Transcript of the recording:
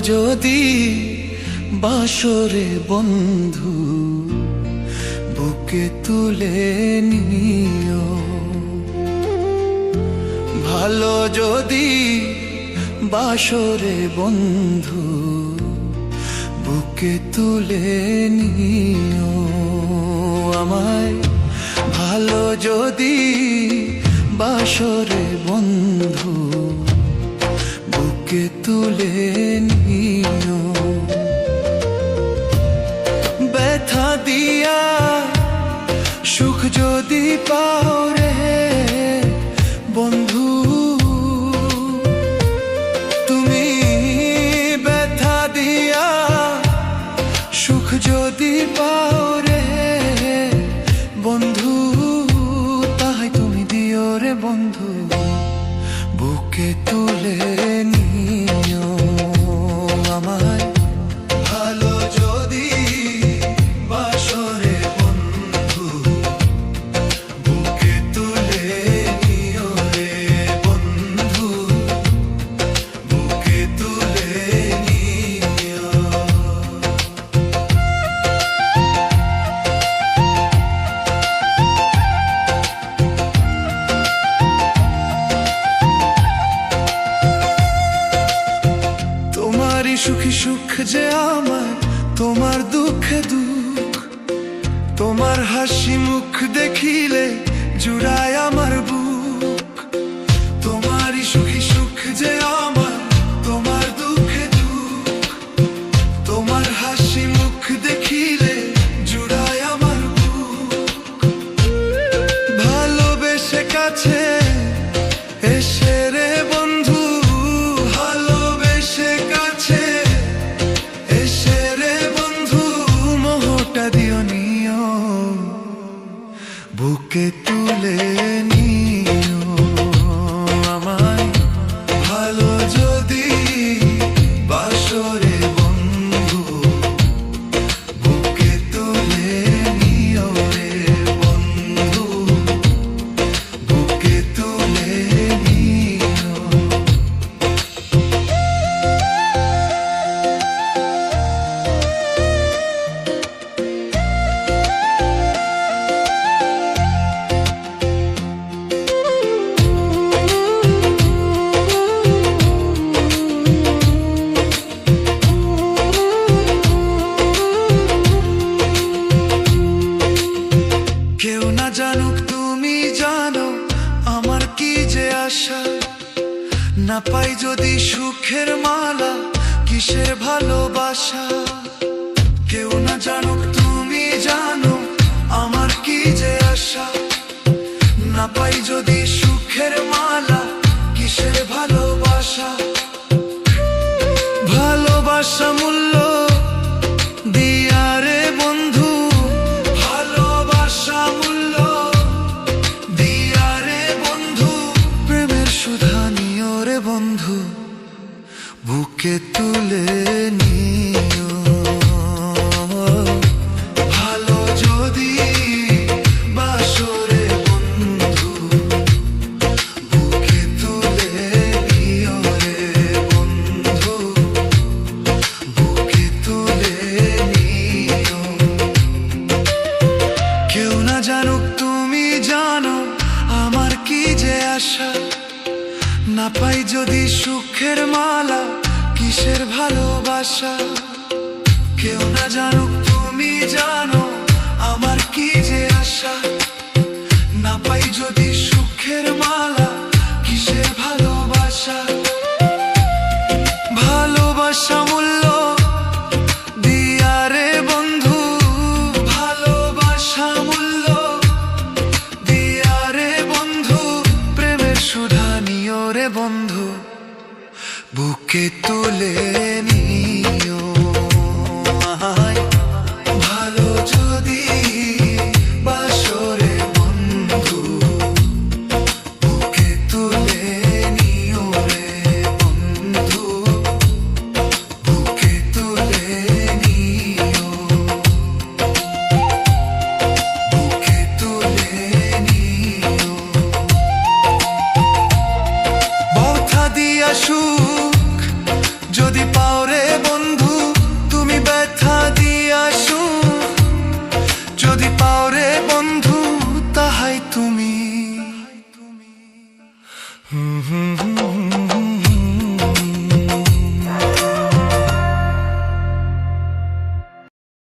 যদি বাসরে বন্ধু, বুকে তুলে নিও। ভালো যদি বাসরে বন্ধু, বুকে তুলে নিও। আমায় ভালো যদি বাসরে বন্ধু বুকে তুলে নিও। ব্যথা দিয়া সুখ যদি পাও যে আমার তোমার দুঃখ দুঃখ তোমার হাসি মুখ দেখিলে জুড়ায় আমার বুক। বুকে তুলে নিও না পাই যদি সুখের মালা, কিসের ভালোবাসা? কেউ না জানুক, তুমি জানো আমার কি যে আশা? না পাই যদি সুখের মালা, কিসের ভালোবাসা? ভালোবাসা মূল্য জানো, আমার কি যে আশা? না পাই যদি সুখের মালা, কিসের ভালোবাসা? কেউ না জানুক বন্ধু, বুকে তুলে নিও ভালো যদি বাসরে বন্ধু, বুকে তুলে নিও রে বন্ধু, বুকে তুলে আসুক যদি পাও